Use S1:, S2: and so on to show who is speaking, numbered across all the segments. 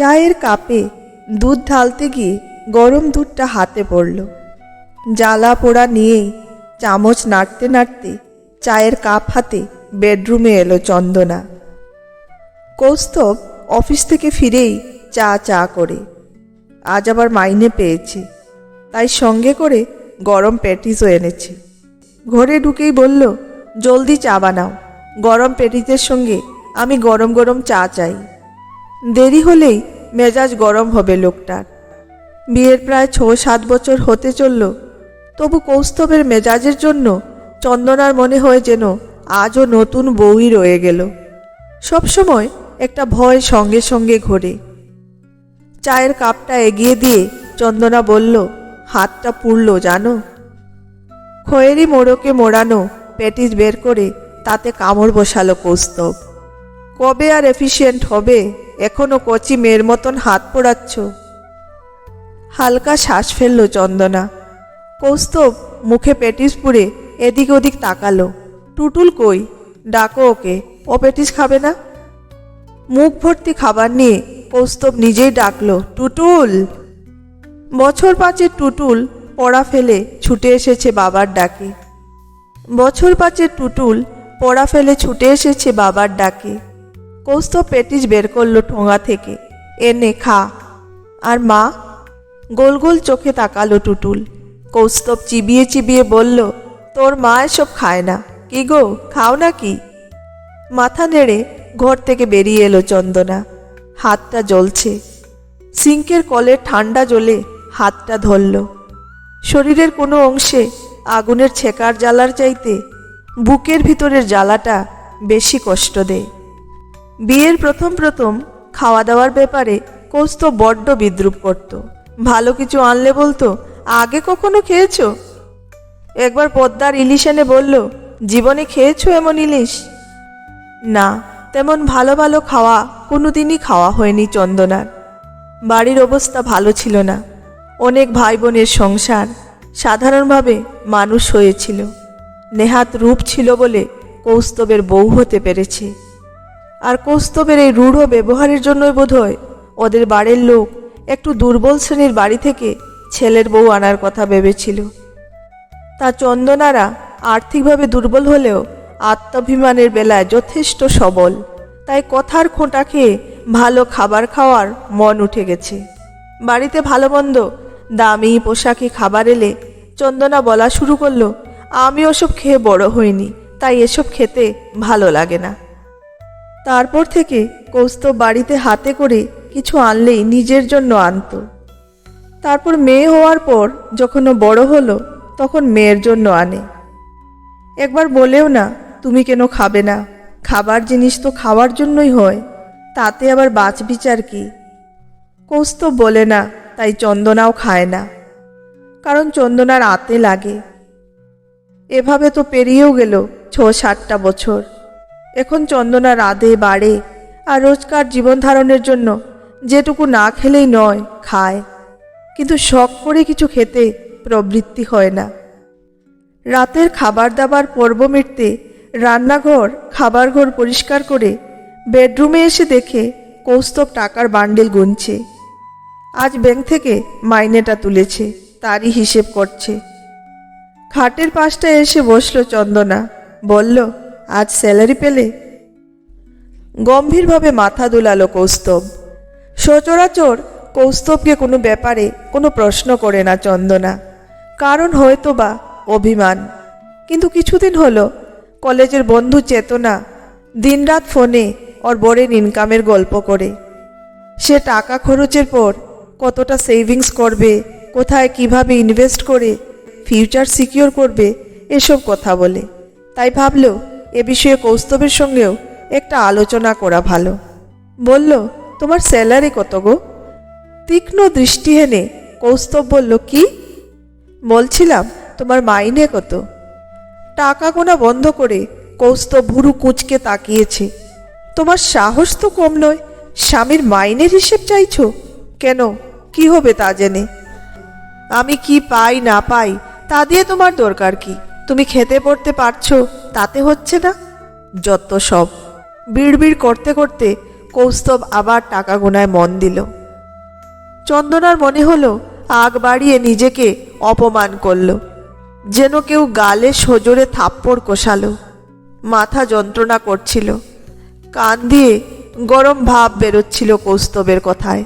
S1: চায়ের কাপে দুধ ঢালতে গিয়ে গরম দুধটা হাতে পড়ল। জ্বালা পোড়া নিয়েই চামচ নাড়তে নাড়তে চায়ের কাপ হাতে বেডরুমে এলো চন্দনা। কৌস্তব অফিস থেকে ফিরেই চা চা করে। আজ আবার মাইনে পেয়েছে, তাই সঙ্গে করে গরম প্যাটিসও এনেছে। ঘরে ঢুকেই বলল, জলদি চা বানাও, গরম প্যাটিসের সঙ্গে আমি গরম গরম চা চাই। দেরি হলেই মেজাজ গরম হবে লোকটার। বিয়ের প্রায় ছ সাত বছর হতে চলল, তবু কৌস্তবের মেজাজের জন্য চন্দনার মনে হয় যেন আজও নতুন বউই রয়ে গেল। সবসময় একটা ভয় সঙ্গে সঙ্গে ঘোরে। চায়ের কাপটা এগিয়ে দিয়ে চন্দনা বলল, হাতটা পুড়ল জানো? খয়েরি মোড়কে মোড়ানো প্যাটিস বের করে তাতে কামড় বসালো কৌস্তব। কবে আর এফিসিয়েন্ট হবে? এখনও কচি মেয়ের মতন হাত পোড়াচ্ছ। হালকা শ্বাস ফেলল চন্দনা। কৌস্তব মুখে পেটিস পুড়ে এদিক ওদিক তাকালো। টুটুল কই? ডাকো ওকে। ও পেটিস খাবে না? মুখ ভর্তি খাবার নিয়ে কৌস্তব নিজেই ডাকলো, টুটুল! বছর পাঁচের টুটুল পড়া ফেলে ছুটে এসেছে বাবার ডাকে। বছর পাঁচের টুটুল পড়া ফেলে ছুটে এসেছে বাবার ডাকে। কৌস্তব পেটিস বের করল ঠোঙা থেকে। এনে খা। আর মা? গোল গোল চোখে তাকালো টুটুল। কৌস্তব চিবিয়ে চিবিয়ে বলল, তোর মা এসব খায় না। কি গো, খাও না কি মাথা নেড়ে ঘর থেকে বেরিয়ে এলো চন্দনা। হাতটা জ্বলছে। সিঙ্কের কলের ঠান্ডা জলে হাতটা ধরল। শরীরের কোনো অংশে আগুনের ছেকার জ্বালার চাইতে বুকের ভিতরের জ্বালাটা বেশি কষ্ট দেয়। বিয়ের প্রথম প্রথম খাওয়া দাওয়ার ব্যাপারে কৌস্তব বড্ড বিদ্রুপ করত। ভালো কিছু আনলে বলতো, আগে কখনো খেয়েছো? একবার পদ্মার ইলিশ এনে বলল, জীবনে খেয়েছো এমন ইলিশ? না, তেমন ভালো ভালো খাওয়া কোনোদিনই খাওয়া হয়নি চন্দনার। বাড়ির অবস্থা ভালো ছিল না। অনেক ভাই বোনের সংসার সাধারণভাবে মানুষ হয়েছিল। নেহাত রূপ ছিল বলে কৌস্তবের বউ হতে পেরেছে। আর কৌস্তবের এই রূঢ় ব্যবহারের জন্যই বোধহয় ওদের বাড়ির লোক একটু দুর্বল শ্রেণির বাড়ি থেকে ছেলের বউ আনার কথা ভেবেছিল। তা চন্দনারা আর্থিকভাবে দুর্বল হলেও আত্মাভিমানের বেলায় যথেষ্ট সবল। তাই কথার খোঁটা খেয়ে ভালো খাবার খাওয়ার মন উঠে গেছে। বাড়িতে ভালো মন্দ, দামি পোশাকি খাবার এলে চন্দনা বলা শুরু করল, আমি ওসব খেয়ে বড় হইনি, তাই এসব খেতে ভালো লাগে না। তারপর থেকে কৌস্তব বাড়িতে হাতে করে কিছু আনলেই নিজের জন্য আনতো। তারপর মেয়ে হওয়ার পর যখন ও বড় হলো, তখন মেয়ের জন্য আনে। একবার বলেও না, তুমি কেন খাবে না? খাবার জিনিস তো খাওয়ার জন্যই হয়, তাতে আবার বাচ বিচার কি? কৌস্তব বলে না, তাই চন্দনাও খায় না, কারণ চন্দনার আতে লাগে। এভাবে তো পেরিয়েও গেল ছ সাতটা বছর। এখন চন্দনা রাধে, বাড়ে আর রোজকার জীবন ধারণের জন্য যেটুকু না খেলেই নয়, খায়। কিন্তু শখ করে কিছু খেতে প্রবৃত্তি হয় না। রাতের খাবার দাবার পর্ব মিটতে রান্নাঘর খাবার ঘর পরিষ্কার করে বেডরুমে এসে দেখে কৌস্তব টাকার বান্ডেল গুনছে। আজ ব্যাংক থেকে মাইনেটা তুলেছে, তারই হিসেব করছে। খাটের পাশটা এসে বসল চন্দনা, বলল আজ স্যালারি পেলে? গম্ভীরভাবে মাথা দুলালো কৌস্তব। সচরাচর কৌস্তবকে কোনো ব্যাপারে কোনো প্রশ্ন করে না চন্দনা। কারণ হয়তো বা অভিমান। কিন্তু কিছুদিন হলো, কলেজের বন্ধু চেতনা দিনরাত ফোনে ওর বরের ইনকামের গল্প করে। সে টাকা খরচের পর কতটা সেভিংস করবে, কোথায় কীভাবে ইনভেস্ট করে ফিউচার সিকিওর করবে, এসব কথা বলে। তাই ভাবলো এ বিষয়ে কৌস্তবের সঙ্গেও একটা আলোচনা করা ভালো। বলল, তোমার স্যালারি কত গো? তীক্ষ্ণ দৃষ্টি হেনে কৌস্তব বলল, কি? বলছিলাম, তোমার মাইনে কত? টাকা গোনা বন্ধ করে কৌস্তব ভুরু কুচকে তাকিয়েছে। তোমার সাহস তো কম নয়, স্বামীর মাইনের হিসেব চাইছো? কেন? কি হবে তা জেনে? আমি কি পাই না পাই, তা দিয়ে তোমার দরকার কি? তুমি খেতে পড়তে পারছ, তাতে হচ্ছে না। যত সব। বিড়বিড় করতে করতে কৌস্তব আবার টাকা গোনায় মন দিল। চন্দনার মনে হলো, আগ বাড়িয়ে নিজেকে অপমান করল। যেন কেউ গালে সজোরে থাপ্পড় কষালো। মাথা যন্ত্রণা করছিল। কান দিয়ে গরম ভাব বেরোচ্ছিল কৌস্তবের কথায়।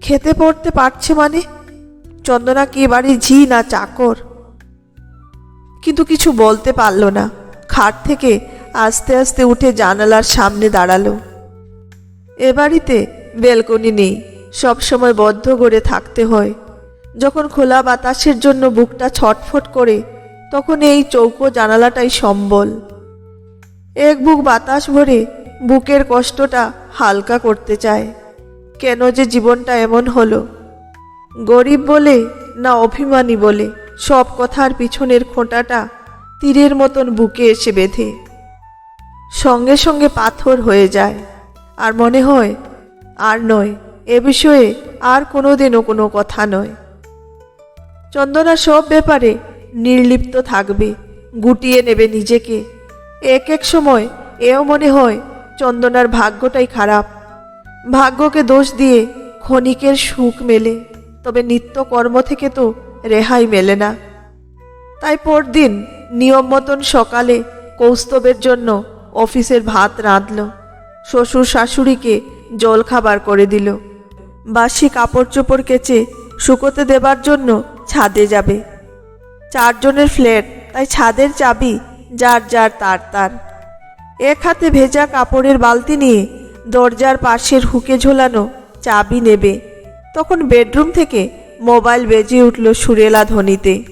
S1: খেতে পড়তে পারছে মানে? চন্দনা কি বাড়ির ঝি না চাকর? কিন্তু কিছু বলতে পারল না। খাট থেকে আস্তে আস্তে উঠে জানালার সামনে দাঁড়াল। এ বাড়িতে বেলকনি নেই সবসময় বদ্ধ করে থাকতে হয়। যখন খোলা বাতাসের জন্য বুকটা ছটফট করে, তখন এই চৌকো জানালাটাই সম্বল। এক বুক বাতাস ভরে বুকের কষ্টটা হালকা করতে চায়। কেন যে জীবনটা এমন হলো? গরিব বলে না অভিমানী বলে? সব কথার পিছনের খোঁটাটা তীরের মতন বুকে এসে বেঁধে। সঙ্গে সঙ্গে পাথর হয়ে যায়। আর মনে হয়, আর নয়, এ বিষয়ে আর কোনোদিনও কোনো কথা নয়। চন্দনা সব ব্যাপারে নির্লিপ্ত থাকবে, গুটিয়ে নেবে নিজেকে। এক এক সময় এও মনে হয়, চন্দনার ভাগ্যটাই খারাপ। ভাগ্যকে দোষ দিয়ে ক্ষণিকের সুখ মেলে। তবে নিত্যকর্ম থেকে তো রেহাই মেলে না। তাই পরদিন নিয়ম মতন সকালে কৌস্তবের জন্য অফিসের ভাত রাঁধল। শ্বশুর শাশুড়িকে জল খাবার করে দিল। বাসি কাপড় চোপড় কেচে শুকোতে দেবার জন্য ছাদে যাবে। চারজনের ফ্ল্যাট, তাই ছাদের চাবি যার যার তার তার। এক হাতে ভেজা কাপড়ের বালতি নিয়ে দরজার পাশের হুকে ঝোলানো চাবি নেবে। তখন বেডরুম থেকে মোবাইল বেজে উঠল সুরেলা ধ্বনিতে।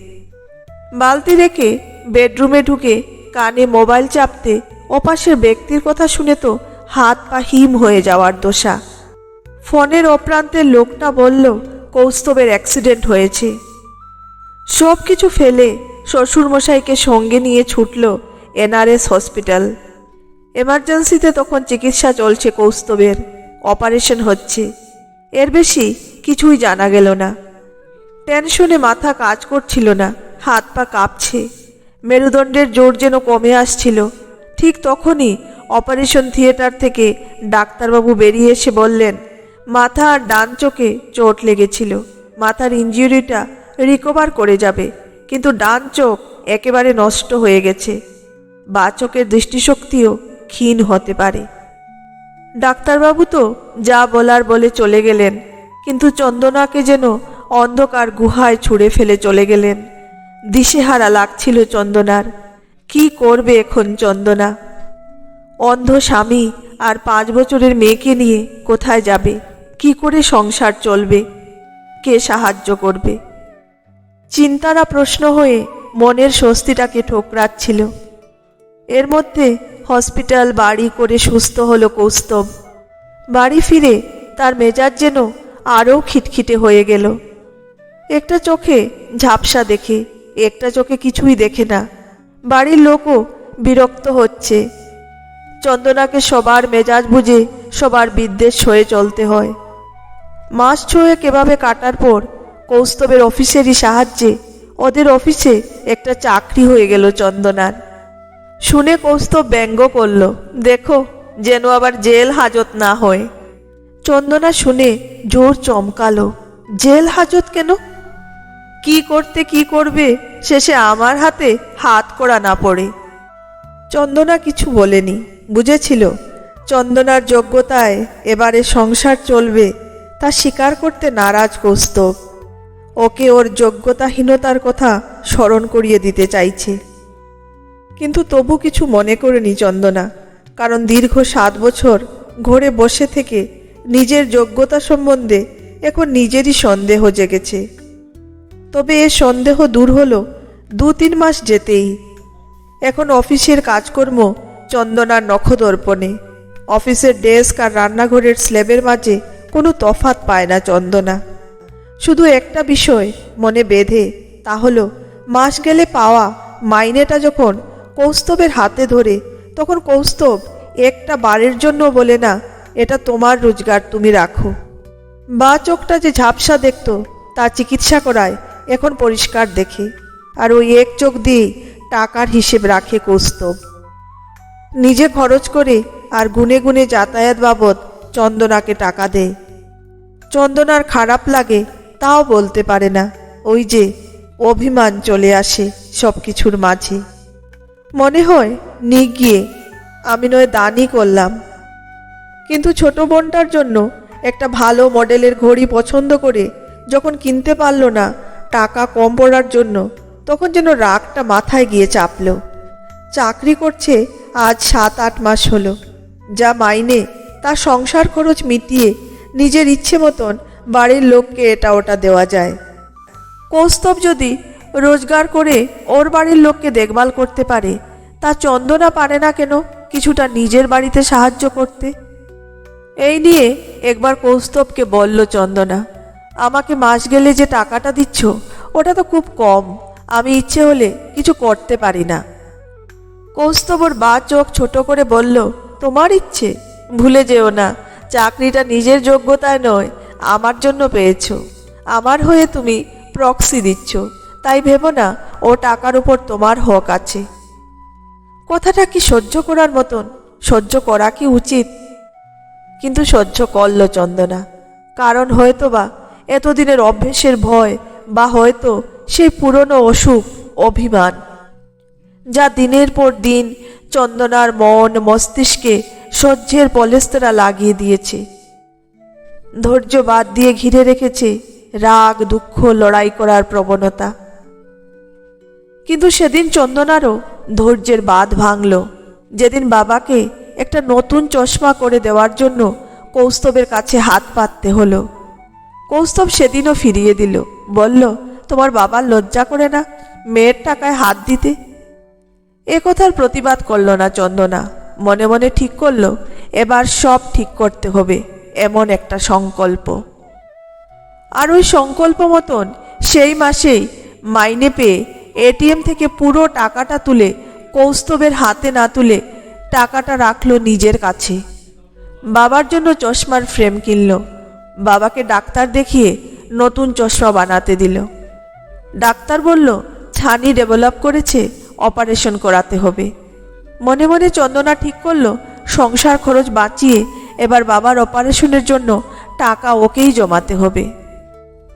S1: বালতি রেখে বেডরুমে ঢুকে কানে মোবাইল চাপতে ওপাশের ব্যক্তির কথা শুনে তো হাত পা হিম হয়ে যাওয়ার দোষা ফোনের অপ্রান্তের লোকটা বলল, কৌস্তবের অ্যাক্সিডেন্ট হয়েছে। সব কিছু ফেলে শ্বশুরমশাইকে সঙ্গে নিয়ে ছুটল এনআরএস হসপিটাল। এমার্জেন্সিতে তখন চিকিৎসা চলছে কৌস্তবের, অপারেশন হচ্ছে। এর বেশি কিছুই জানা গেল না। টেনশনে মাথা কাজ করছিল না, হাত পা কাঁপছে। মেরুদণ্ডের জোর যেন কমে আসছিল। ঠিক তখনই অপারেশন থিয়েটার থেকে ডাক্তারবাবু বেরিয়ে এসে বললেন, মাথা আর ডান চোখে চোট লেগেছিল। মাথার ইঞ্জুরিটা রিকভার করে যাবে, কিন্তু ডান চোখ একেবারে নষ্ট হয়ে গেছে। বা চোখের দৃষ্টিশক্তিও ক্ষীণ হতে পারে। ডাক্তারবাবু তো যা বলার বলে চলে গেলেন, কিন্তু চন্দনাকে যেন অন্ধকার গুহায় ছুঁড়ে ফেলে চলে গেলেন। দিশেহারা লাগছিল চন্দনার। কি করবে এখন চন্দনা? অন্ধ স্বামী আর পাঁচ বছরের মেয়েকে নিয়ে কোথায় যাবে? কি করে সংসার চলবে? কে সাহায্য করবে? চিন্তারা প্রশ্ন হয়ে মনের স্বস্তিটাকে ঠোকরাচ্ছিল। এর মধ্যে হসপিটাল, বাড়ি করে সুস্থ হলো কৌস্তব। বাড়ি ফিরে তার মেজাজ যেন আরও খিটখিটে হয়ে গেল। একটা চোখে ঝাপসা দেখে, একটা চোখে কিছুই দেখে না। বাড়ির লোকও বিরক্ত হচ্ছে। চন্দনাকে সবার মেজাজ বুঝে সবার বিদ্বেষ হয়ে চলতে হয়। মাস ছয়েক এভাবে কাটার পর কৌস্তবের অফিসেরই সাহায্যে ওদের অফিসে একটা চাকরি হয়ে গেল চন্দনার। শুনে কৌস্তব ব্যঙ্গ করল, দেখো, যেন আবার জেল হাজত না হয়। চন্দনা শুনে জোর চমকালো, জেল হাজত কেন? কি করতে কি করবে? শেষে আমার হাতে হাত করা না পড়ে। চন্দনা কিছু বলেনি, বুঝেছিল। চন্দনার যোগ্যতায় এবারে সংসার চলবে, তা স্বীকার করতে নারাজ কৌস্তব। ওকে ওর যোগ্যতাহীনতার কথা স্মরণ করিয়ে দিতে চাইছে। কিন্তু তবু কিছু মনে করেনি চন্দনা, কারণ দীর্ঘ সাত বছর ঘরে বসে থেকে নিজের যোগ্যতা সম্বন্ধে এখন নিজেরই সন্দেহ জেগেছে। তবে এ সন্দেহ দূর হলো দু তিন মাস যেতেই। এখন অফিসের কাজকর্ম চন্দনার নখদর্পণে। অফিসের ডেস্ক আর রান্নাঘরের স্ল্যাবের মাঝে কোনো তফাত পায় না চন্দনা। শুধু একটা বিষয় মনে বেঁধে, তা হলো মাস গেলে পাওয়া মাইনেটা যখন কৌস্তবের হাতে ধরে, তখন কৌস্তব একটা বারের জন্য বলে না, এটা তোমার রোজগার, তুমি রাখো। বা চোখটা যে ঝাপসা দেখতো, তা চিকিৎসা করায় এখন পরিষ্কার দেখে। আর ওই এক চোখ দিয়ে টাকার হিসেব রাখে কৌস্তব। নিজে খরচ করে আর গুনে গুনে যাতায়াত বাবদ চন্দনাকে টাকা দেয় চন্দনার খারাপ লাগে তাও বলতে পারে না, ওই যে অভিমান চলে আসে সব কিছুর মাঝে। মনে হয় নি গিয়ে আমি নয় দানই করলাম। কিন্তু ছোট বোনটার জন্য একটা ভালো মডেলের ঘড়ি পছন্দ করে যখন কিনতে পারল না টাকা কম পড়ার জন্য তখন যেন রাগটা মাথায় গিয়ে চাপল। চাকরি করছে আজ সাত, আট মাস হলো। যা মাইনে তার সংসার খরচ মিটিয়ে নিজের ইচ্ছে মতন বাড়ির লোককে এটা ওটা দেওয়া যায়। কৌস্তব যদি রোজগার করে ওর বাড়ির লোককে দেখভাল করতে পারে, তা চন্দনা পারে না কেন কিছুটা নিজের বাড়িতে সাহায্য করতে? এই নিয়ে একবার কৌস্তবকে বলল চন্দনা। আমাকে মাস গেলে যে টাকাটা দিচ্ছ, ওটা তো খুব কম। আমি ইচ্ছে হলে কিছু করতে পারি না। কৌস্তবর বা চোখ ছোট করে বলল, তোমার ইচ্ছে? ভুলে যেও না। চাকরিটা নিজের যোগ্যতায় নয়, আমার জন্য পেয়েছ। আমার হয়ে তুমি প্রক্সি দিচ্ছ। তাই ভেবো না, ও টাকার উপর তোমার হক আছে। কথাটা কি সহ্য করার মতন? সহ্য করা কি উচিত? কিন্তু সহ্য করল চন্দনা। কারণ হয়তো বা এতদিনের অভ্যেসের ভয়, বা হয়তো সেই পুরনো অসুখ, অভিমান, যা দিনের পর দিন চন্দনার মন মস্তিষ্কে সহ্যের পলেস্তরা লাগিয়ে দিয়েছে। ধৈর্য বাদ দিয়ে ঘিরে রেখেছে রাগ, দুঃখ, লড়াই করার প্রবণতা। কিন্তু সেদিন চন্দনারও ধৈর্যের বাঁধ ভাঙল। যেদিন বাবাকে একটা নতুন চশমা করে দেওয়ার জন্য কৌস্তবের কাছে হাত পাততে হলো। কৌস্তব সেদিনও ফিরিয়ে দিল। বলল, তোমার বাবার লজ্জা করে না? মেয়ের টাকায় হাত দিতে? এ কথার প্রতিবাদ করল না চন্দনা। মনে মনে ঠিক করল, এবার সব ঠিক করতে হবে। এমন একটা সংকল্প। আর ওই সংকল্প মতন সেই মাসেই মাইনে পেয়ে এটিএম থেকে পুরো টাকাটা তুলে কৌস্তবের হাতে না তুলে টাকাটা রাখল নিজের কাছে। বাবার জন্য চশমার ফ্রেম কিনল। বাবাকে ডাক্তার দেখিয়ে নতুন চশমা বানাতে দিল। ডাক্তার বলল, ছানি ডেভেলপ করেছে, অপারেশন করাতে হবে। মনে মনে চন্দনা ঠিক করল, সংসার খরচ বাঁচিয়ে এবার বাবার অপারেশনের জন্য টাকা ওকেই জমাতে হবে।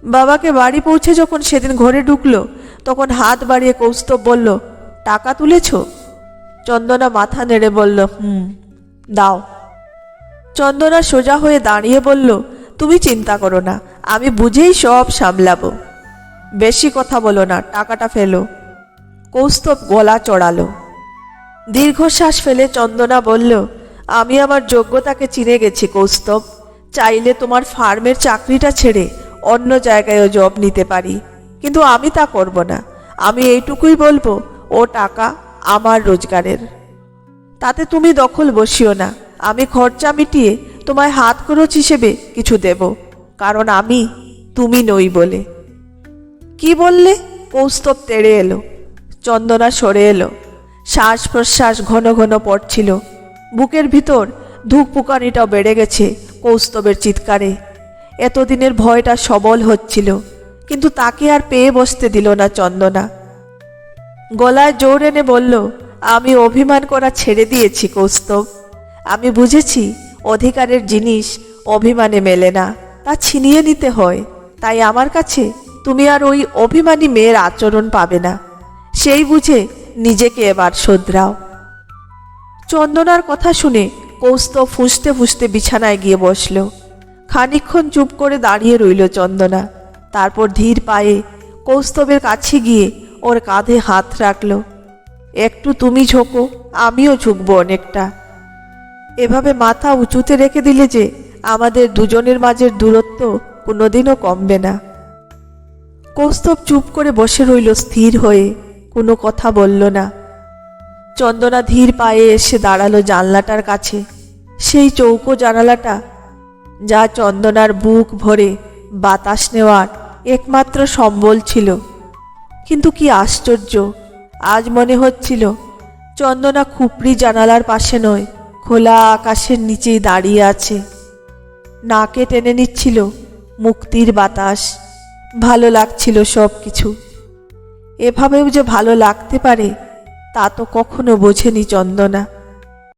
S1: বাবাকে বাড়ি পৌঁছে যখন সেদিন ঘরে ঢুকলো, তখন হাত বাড়িয়ে কৌস্তব বলল, টাকা তুলেছ? চন্দনা মাথা নেড়ে বলল, হুম, দাও। চন্দনা সোজা হয়ে দাঁড়িয়ে বলল তুমি চিন্তা করো না, আমি বুঝেই সব সামলাবো। বেশি কথা বলো না, টাকাটা ফেলো। কৌস্তব গলা চড়ালো। দীর্ঘশ্বাস ফেলে চন্দনা বলল, আমি আমার যোগ্যতাকে চিনে গেছি, কৌস্তব। চাইলে তোমার ফার্মের চাকরিটা ছেড়ে অন্য জায়গায়ও জব নিতে পারি। কিন্তু আমি তা করব না। আমি এইটুকুই বলব, ও টাকা আমার রোজগারের। তাতে তুমি দখল বসিও না। আমি খরচা মিটিয়ে তোমায় হাত খরচ হিসেবে কিছু দেব, কারণ আমি তুমি নই বলে। কি বললে? কৌস্তব তেড়ে এলো, চন্দনা সরে এলো শ্বাস প্রশ্বাস ঘন ঘন পড়ছিল। বুকের ভিতর ধুকপুকানিটাও বেড়ে গেছে কৌস্তবের চিৎকারে। এতদিনের ভয়টা সবল হচ্ছিল, কিন্তু তাকে আর পেয়ে বসতে দিল না চন্দনা। গলায় জোর এনে বলল, আমি অভিমান করা ছেড়ে দিয়েছি কৌস্তব। আমি বুঝেছি অধিকারের জিনিস অভিমানে মেলে না, তা ছিনিয়ে নিতে হয়। তাই আমার কাছে তুমি আর ওই অভিমানী মেয়ের আচরণ পাবে না। সেই বুঝে নিজেকে এবার শোধরাও। চন্দনার কথা শুনে কৌস্তব ফুঁসতে ফুঁসতে বিছানায় গিয়ে বসল। খানিকক্ষণ চুপ করে দাঁড়িয়ে রইল চন্দনা। তারপর ধীর পায়ে কৌস্তবের কাছে গিয়ে ওর কাঁধে হাত রাখল। একটু তুমি ঝোঁকো, আমিও ঝুঁকবো অনেকটা। এভাবে মাথা উঁচুতে রেখে দিলে যে আমাদের দুজনের মাঝের দূরত্ব কোনোদিনও কমবে না। কৌস্তব চুপ করে বসে রইল স্থির হয়ে, কোনো কথা বলল না। চন্দনা ধীর পায়ে এসে দাঁড়াল জানলাটার কাছে। সেই চৌকো জানালাটা যা চন্দনার বুক ভরে বাতাস নেওয়ার একমাত্র সম্বল ছিল। কিন্তু কি আশ্চর্য, আজ মনে হচ্ছিল, চন্দনা খুপড়ি জানালার পাশে নয় খোলা আকাশের নিচেই দাঁড়িয়ে আছে। নাকে টেনে নিচ্ছিল মুক্তির বাতাস। ভালো লাগছিল সব কিছু এভাবেও যে ভালো লাগতে পারে, তা তো কখনো বোঝেনি চন্দনা।